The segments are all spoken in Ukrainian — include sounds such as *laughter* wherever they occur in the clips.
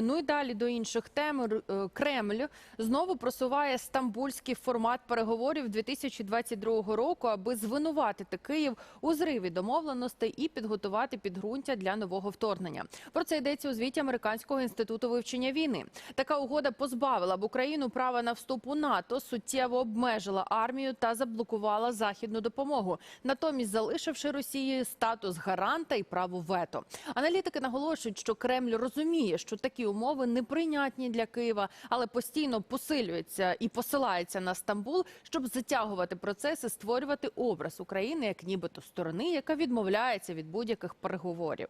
Ну і далі до інших тем е, Кремль знову просуває стамбульський формат переговорів 2022 року, аби звинуватити Київ у зриві домовленостей і підготувати підґрунтя для нового вторгнення. Про це йдеться у звіті Американського інституту вивчення війни. Така угода позбавила б Україну права на вступ у НАТО, суттєво обмежила армію та заблокувала західну допомогу, натомість залишивши Росії статус гаранта і право вето. Аналітики наголошують, що Кремль розуміє, що такі умови неприйнятні для Києва, але постійно посилюється і посилається на Стамбул, щоб затягувати процеси, створювати образ України як нібито сторони, яка відмовляється від будь-яких переговорів.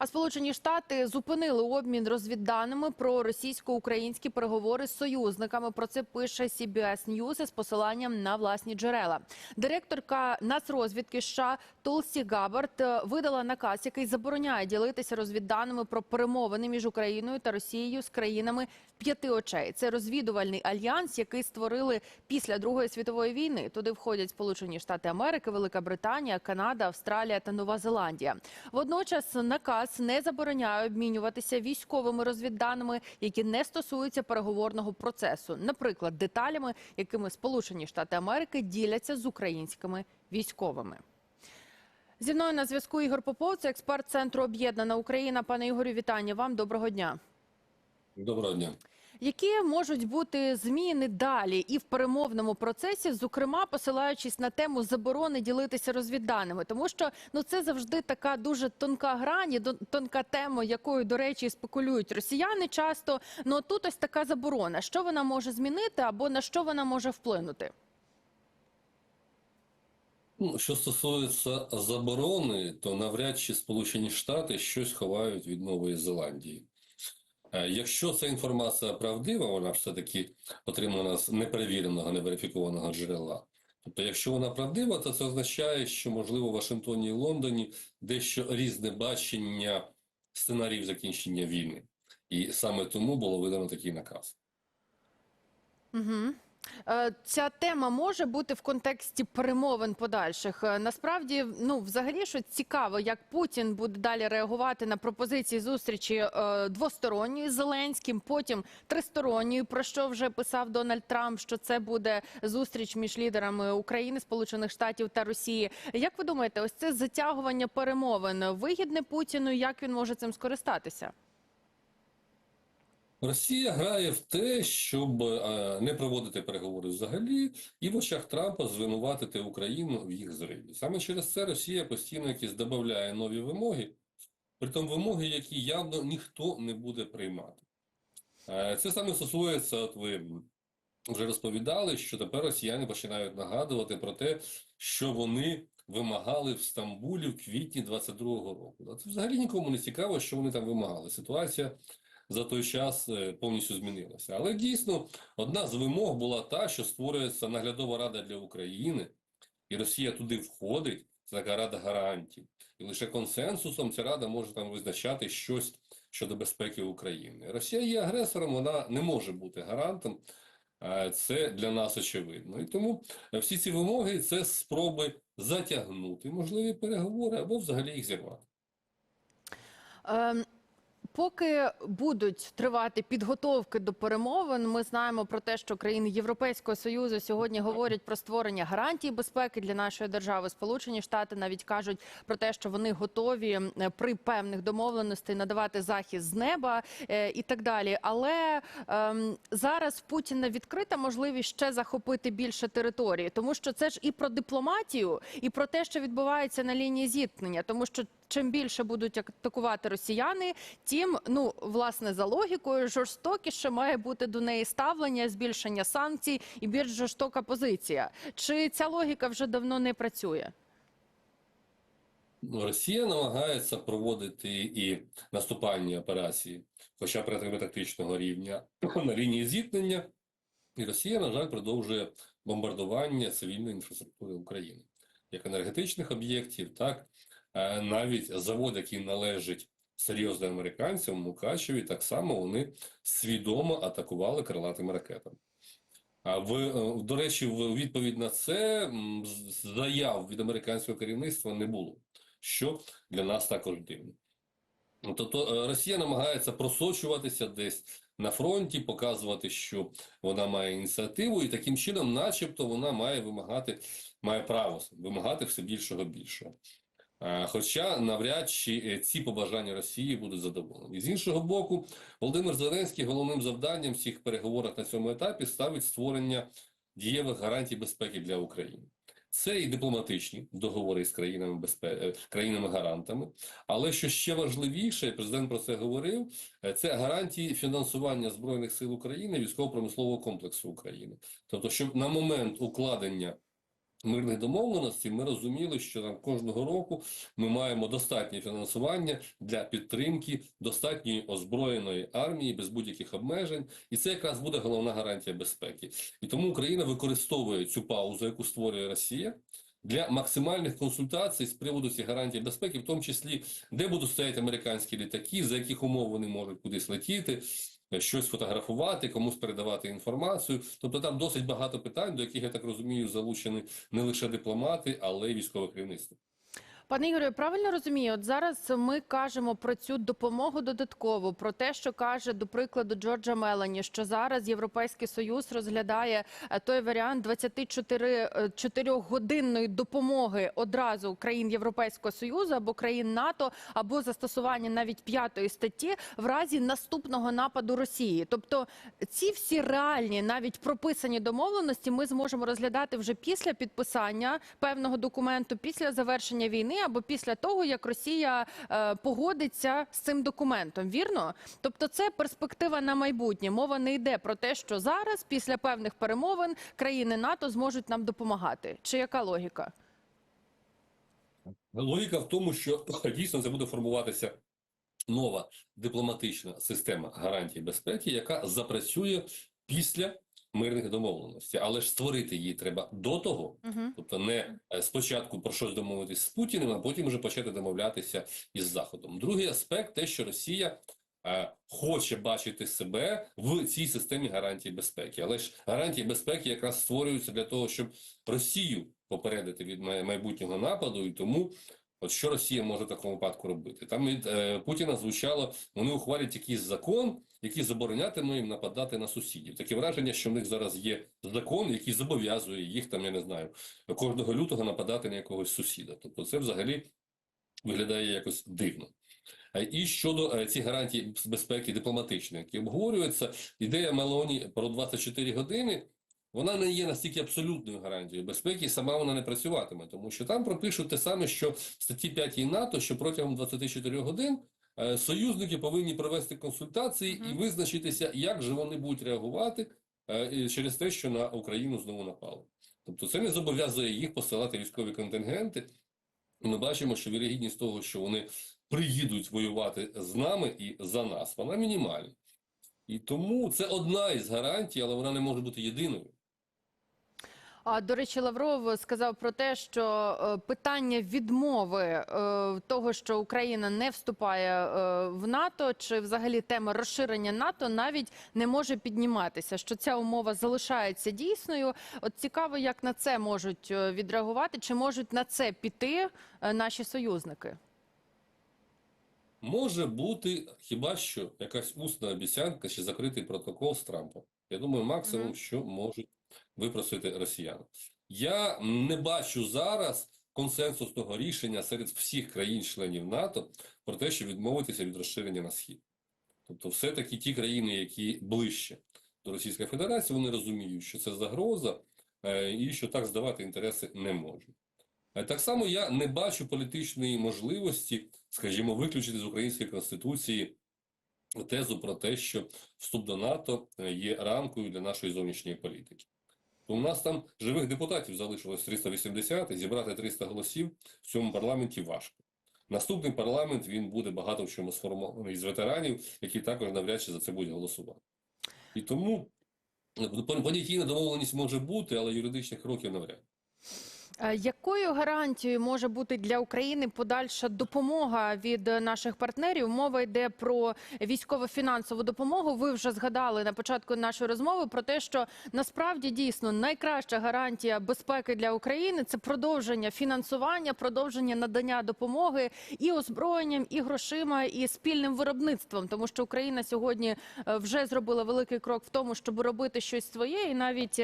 А Сполучені Штати зупинили обмін розвідданими про російсько-українські переговори з союзниками. Про це пише CBS News із посиланням на власні джерела. Директорка Нацрозвідки США Тулсі Габард е, видала наказ, який забороняє ділитися розвідданими про перемовини між Україною та Росією з країнами п'яти очей. Це розвідувальний альянс, який створили після Другої світової війни. Туди входять Сполучені Штати Америки, Велика Британія, Канада, Австралія та Нова Зеландія. Водночас наказ не забороняє обмінюватися військовими розвідданими, які не стосуються переговорного процесу, наприклад, деталями, якими Сполучені Штати Америки діляться з українськими військовими. Зі мною на зв'язку Ігор Попов, це експерт центру Об'єднана Україна. Пане Ігорю, вітання вам. Доброго дня. Доброго дня. Які можуть бути зміни далі і в перемовному процесі, зокрема посилаючись на тему заборони ділитися розвідданими, тому що ну це завжди така дуже тонка грань, до- тонка тема, якою до речі спекулюють росіяни часто. Ну тут ось така заборона. Що вона може змінити або на що вона може вплинути? Ну, що стосується заборони, то навряд чи Сполучені Штати щось ховають від Нової Зеландії. Е, Якщо ця інформація правдива, вона все-таки отримана з неперевіреного, неверифікованого джерела. Тобто, якщо вона правдива, то це означає, що можливо в Вашингтоні і Лондоні дещо різне бачення сценаріїв закінчення війни. І саме тому було видано такий наказ. Угу. Ця тема може бути в контексті перемовин подальших. Е, Насправді, ну взагалі, що цікаво, як Путін буде далі реагувати на пропозиції зустрічі е, двосторонньої з Зеленським, потім тристоронньої, про що вже писав Дональд Трамп, що це буде зустріч між лідерами України, Сполучених Штатів та Росії. Як ви думаєте, ось це затягування перемовин вигідне Путіну? Як він може цим скористатися? Росія грає в те, щоб е, не проводити переговори взагалі, і в очах Трампа звинуватити Україну в їх зриві. Саме через це Росія постійно якісь додає нові вимоги, притом вимоги, які явно ніхто не буде приймати. Е, Це саме стосується, от ви вже розповідали, що тепер росіяни починають нагадувати про те, що вони вимагали в Стамбулі в квітні 22-го року. Це взагалі нікому не цікаво, що вони там вимагали. Ситуація за той час е, повністю змінилася. Але дійсно одна з вимог була та, що створюється наглядова рада для України, і Росія туди входить. Це така рада гарантів. І лише консенсусом ця рада може там визначати щось щодо безпеки України. Росія є агресором, вона не може бути гарантом. Це для нас очевидно. І тому е, всі ці вимоги це спроби затягнути можливі переговори або взагалі їх зірвати. Ем, Поки будуть тривати підготовки до перемовин, ми знаємо про те, що країни Європейського союзу сьогодні говорять про створення гарантій безпеки для нашої держави. Сполучені Штати навіть кажуть про те, що вони готові при певних домовленостей надавати захист з неба е, і так далі. Але ем, зараз Путіна відкрита можливість ще захопити більше території, тому що це ж і про дипломатію, і про те, що відбувається на лінії зіткнення, тому що. Чим більше будуть атакувати росіяни, тим ну власне за логікою жорстокіше має бути до неї ставлення, збільшення санкцій і більш жорстока позиція. Чи ця логіка вже давно не працює? Ну, Росія намагається проводити і наступальні операції, хоча б оперативно-тактичного рівня *clears throat* на лінії зіткнення, і Росія, на жаль, продовжує бомбардування цивільної інфраструктури України, як енергетичних об'єктів, так навіть завод, який належить серйозним американцям, Мукачеві, так само вони свідомо атакували крилатими ракетами. А в е, до речі, в відповідь на це заяв від американського керівництва не було, що для нас також дивно. Тобто е, Росія намагається просочуватися десь на фронті, показувати, що вона має ініціативу, і таким чином, начебто, вона має вимагати, має право вимагати все більшого більшого. Е, Хоча навряд чи е, ці побажання Росії будуть задоволені. З іншого боку, Володимир Зеленський головним завданням всіх переговорах на цьому етапі ставить створення дієвих гарантій безпеки для України. Це і дипломатичні договори з країнами безпеки, країнами-гарантами. Але що ще важливіше, президент про це говорив, е, це гарантії фінансування Збройних сил України, військово-промислового комплексу України. Тобто, щоб на момент укладення мирних домовленостей ми розуміли, що там кожного року ми маємо достатнє фінансування для підтримки достатньої озброєної армії без будь-яких обмежень, і це якраз буде головна гарантія безпеки. І тому Україна використовує цю паузу, яку створює Росія. Для максимальних консультацій з приводу цих гарантій безпеки, в тому числі, де будуть стояти американські літаки, за яких умов вони можуть кудись летіти, щось фотографувати, комусь передавати інформацію. Тобто там досить багато питань, до яких я так розумію, залучені не лише дипломати, але й військове керівництво. Пане Ігорю, правильно розумію? От зараз ми кажемо про цю допомогу додаткову, про те, що каже до прикладу Джорджа Мелані, що зараз Європейський Союз розглядає е, той варіант 24 годинної допомоги одразу країн Європейського Союзу або країн НАТО, або застосування навіть п'ятої статті в разі наступного нападу Росії. Тобто ці всі реальні, навіть прописані домовленості, ми зможемо розглядати вже після підписання певного документу, після завершення війни або після того, як Росія е, погодиться з цим документом. Вірно? Тобто, це перспектива на майбутнє. Мова не йде про те, що зараз, після певних перемовин, країни НАТО зможуть нам допомагати. Чи яка логіка? Логіка в тому, що дійсно це буде формуватися нова дипломатична система гарантій безпеки, яка запрацює після мирних домовленостей. Але ж створити її треба до того, Угу. тобто не е, спочатку про щось домовитись з Путіним, а потім вже почати домовлятися із Заходом. Другий аспект те, що Росія е, хоче бачити себе в цій системі гарантій безпеки. Але ж гарантії безпеки якраз створюються для того, щоб Росію попередити від майбутнього нападу, і тому. От що Росія може в такому випадку робити? Там від е, Путіна звучало, вони ухвалять якийсь закон, який заборонятиме їм нападати на сусідів. Таке враження, що в них зараз є закон, який зобов'язує їх там, я не знаю, кожного лютого нападати на якогось сусіда. Тобто це взагалі виглядає якось дивно. І щодо е, цих гарантій безпеки дипломатичної, які обговорюються, ідея Мелоні про 24 години, вона не є настільки абсолютною гарантією безпеки, і сама вона не працюватиме, тому що там пропишуть те саме, що в статті 5 НАТО, що протягом 24 годин союзники повинні провести консультації і визначитися, як же вони будуть реагувати е, через те, що на Україну знову напали. Тобто це не зобов'язує їх посилати військові контингенти. Ми бачимо, що вірогідність того, що вони приїдуть воювати з нами і за нас, вона мінімальна. І тому це одна із гарантій, але вона не може бути єдиною. А до речі, Лавров сказав про те, що е, питання відмови е, того, що Україна не вступає е, в НАТО, чи взагалі тема розширення НАТО навіть не може підніматися. Що ця умова залишається дійсною. От цікаво, як на це можуть відреагувати, чи можуть на це піти наші союзники. Може бути хіба що якась усна обіцянка чи закритий протокол з Трампом. Я думаю, максимум, Мгм. що можуть випросити росіяни. Я не бачу зараз консенсусного рішення серед всіх країн-членів НАТО про те, що відмовитися від розширення на схід. Тобто, все-таки ті країни, які ближче до Російської Федерації, вони розуміють, що це загроза е, і що так здавати інтереси не можуть. Е, Так само я не бачу політичної можливості, скажімо, виключити з української конституції тезу про те, що вступ до НАТО е, є рамкою для нашої зовнішньої політики. У нас там живих депутатів залишилось 380, і зібрати 300 голосів в цьому парламенті важко. Наступний парламент він буде багато в чому сформований з ветеранів, які також навряд чи за це будуть голосувати. І тому е, понятійна домовленість може бути, але юридичних кроків навряд. Е, Якою гарантією може бути для України подальша допомога від е, наших партнерів? Мова йде про військово-фінансову допомогу. Ви вже згадали на початку нашої розмови про те, що насправді дійсно найкраща гарантія безпеки для України це продовження фінансування, продовження надання допомоги і озброєнням, і грошима, і спільним виробництвом, тому що Україна сьогодні е, вже зробила великий крок в тому, щоб робити щось своє, і навіть.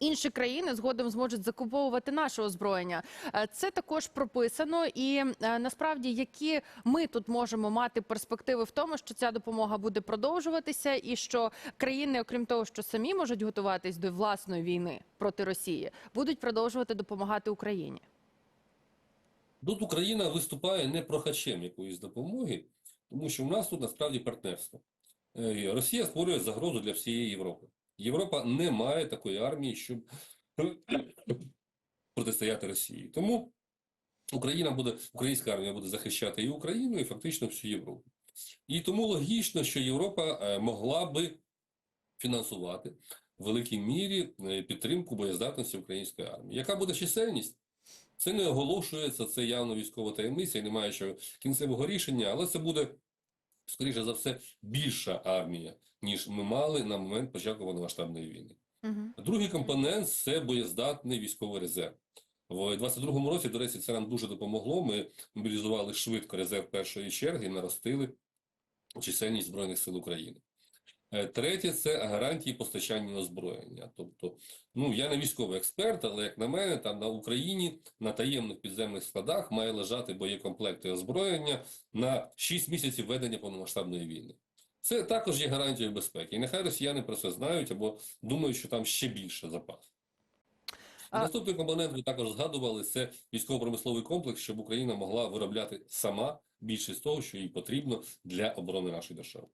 Інші країни згодом зможуть закуповувати наше озброєння. Е, Це також прописано, і е, насправді які ми тут можемо мати перспективи в тому, що ця допомога буде продовжуватися, і що країни, окрім того, що самі можуть готуватись до власної війни проти Росії, будуть продовжувати допомагати Україні. Тут Україна виступає не прохачем якоїсь допомоги, тому що в нас тут насправді партнерство. Е, Росія створює загрозу для всієї Європи. Європа не має такої армії, щоб *coughs* протистояти Росії. Тому Україна буде, українська армія буде захищати і Україну, і фактично всю Європу. І тому логічно, що Європа е, могла би фінансувати в великій мірі е, підтримку боєздатності української армії. Яка буде чисельність? Це не оголошується, це явно військова таємниця і немає ще кінцевого рішення, але це буде, скоріше за все, більша армія, ніж ми мали на момент початку повномасштабної війни. Угу. Другий компонент це боєздатний військовий резерв. В 22-му році, до речі, це нам дуже допомогло. Ми мобілізували швидко резерв першої черги і наростили чисельність Збройних сил України. Е, Третє це гарантії постачання озброєння. Тобто, ну я не військовий експерт, але як на мене, там на Україні на таємних підземних складах має лежати боєкомплекти озброєння на 6 місяців ведення повномасштабної війни. Це також є гарантією безпеки. І нехай росіяни про це знають або думають, що там ще більше запас. А- Наступний компонент ви також згадували, це військово-промисловий комплекс, щоб Україна могла виробляти сама більшість того, що їй потрібно для оборони нашої держави.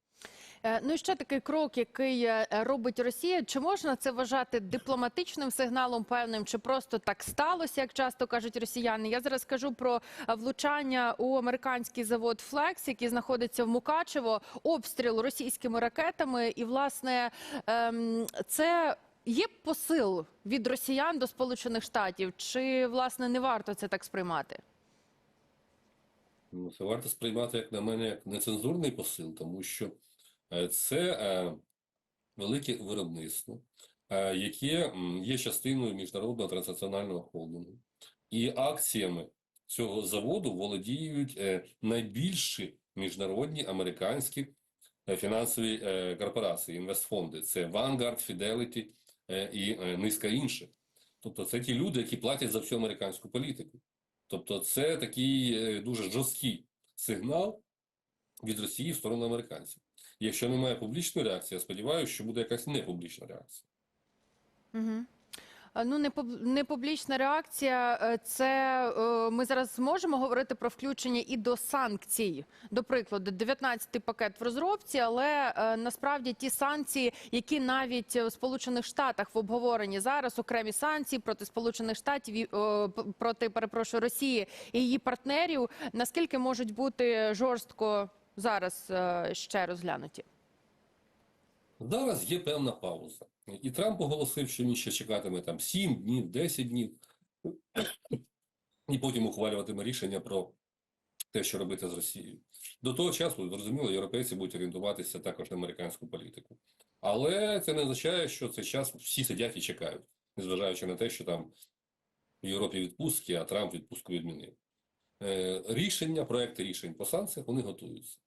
Е, Ну і ще такий крок, який е, робить Росія. Чи можна це вважати дипломатичним сигналом певним, чи просто так сталося, як часто кажуть росіяни? Я зараз кажу про е, влучання у американський завод Флекс, який знаходиться в Мукачево, обстріл російськими ракетами, і власне ем, це. Є посил від росіян до Сполучених Штатів, чи власне не варто це так сприймати? Ну, Це варто сприймати, як на мене, як нецензурний посил, тому що це е, велике виробництво, е, яке є частиною міжнародного транснаціонального холдингу. І акціями цього заводу володіють е, найбільші міжнародні американські е, фінансові е, корпорації, інвестфонди. Це Vanguard, Fidelity е, і е, низка інших. Тобто це ті люди, які платять за всю американську політику. Тобто це такий е, дуже жорсткий сигнал від Росії в сторону американців. Якщо немає публічної реакції, я сподіваюся, що буде якась непублічна реакція. Угу. Ну, не не публічна реакція. е, Це е, ми зараз зможемо говорити про включення і до санкцій. До прикладу, 19-й пакет в розробці, але е, насправді ті санкції, які навіть в Сполучених Штатах в обговоренні зараз, окремі санкції проти Сполучених Штатів проти перепрошую Росії і її партнерів, наскільки можуть бути жорстко зараз е, ще розглянуті? Зараз є певна пауза. І Трамп оголосив, що він ще чекатиме там 7 днів, 10 днів, і потім ухвалюватиме рішення про те, що робити з Росією. До того часу, зрозуміло, європейці будуть орієнтуватися також на американську політику. Але це не означає, що цей час всі сидять і чекають, незважаючи на те, що там в Європі відпустки, а Трамп відпустку відмінив. Е, рішення, проекти рішень по санкціях, вони готуються.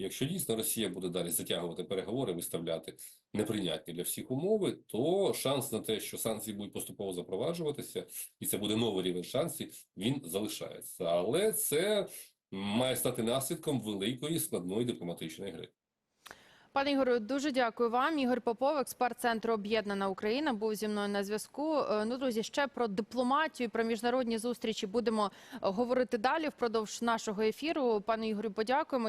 Якщо дійсно Росія буде далі затягувати переговори, виставляти неприйнятні для всіх умови, то шанс на те, що санкції будуть поступово запроваджуватися, і це буде новий рівень шансів, він залишається. Але це має стати наслідком великої складної дипломатичної гри. Пане Ігорю, дуже дякую вам. Ігор Попов, експерт центру Об'єднана Україна, був зі мною на зв'язку. Е, Ну, друзі, ще про дипломатію, про міжнародні зустрічі будемо говорити далі впродовж нашого ефіру. Пане Ігорю, подякуємо.